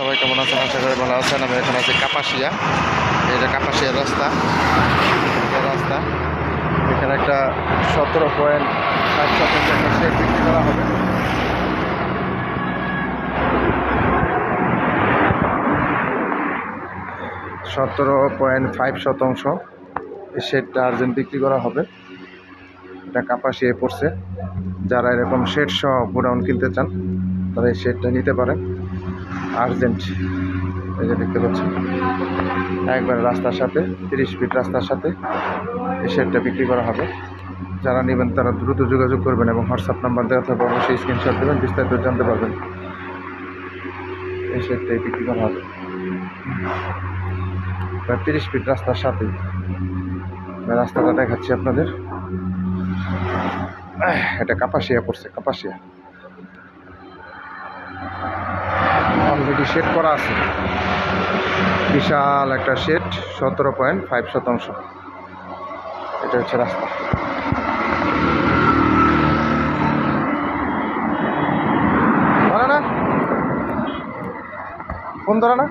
সবাই কেমন আছেন? আশা করি ভালো আছেন। আমি এখন আছি কাপাসিয়া। এটা কাপাসিয়া রাস্তা। রাস্তা। এখানে একটা সতেরো পয়েন্ট সাত শতাংশ শেড বিক্রি করা হবে। সতেরো পয়েন্ট ফাইভ শতাংশ এই শেডটা আর্জেন্ট বিক্রি করা হবে। এটা কাপাসিয়ে পড়ছে। যারা এরকম শেড সহ গোডাউন কিনতে চান, তারা এই শেডটা নিতে পারেন। আর্জেন্ট। এই যে দেখতে পাচ্ছেন। একবার রাস্তার সাথে, তিরিশ ফিট রাস্তার সাথে এই শেডটা বিক্রি করা হবে। যারা নেবেন তারা দ্রুত যোগাযোগ করবেন এবং হোয়াটসঅ্যাপ নাম্বার দেওয়া থাকবে অবশ্যই স্ক্রিনশট দেবেন, বিস্তারিত জানতে পারবেন। এই শেডটাই বিক্রি করা হবে। তিরিশ ফিট রাস্তার সাথে। রাস্তাটা দেখাচ্ছি আপনাদের। এটা কাপাসিয়া পড়ছে, কাপাসিয়া। অলরেডি শেড করা আছে। বিশাল একটা শেড সতেরো পয়েন্ট ফাইভ শতাংশ। এটা হচ্ছে রাস্তা। ধরে না? ফোন ধরে না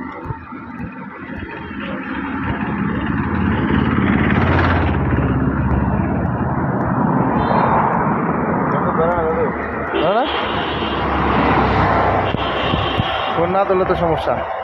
ধরে না ফোন না তুললে তো সমস্যা।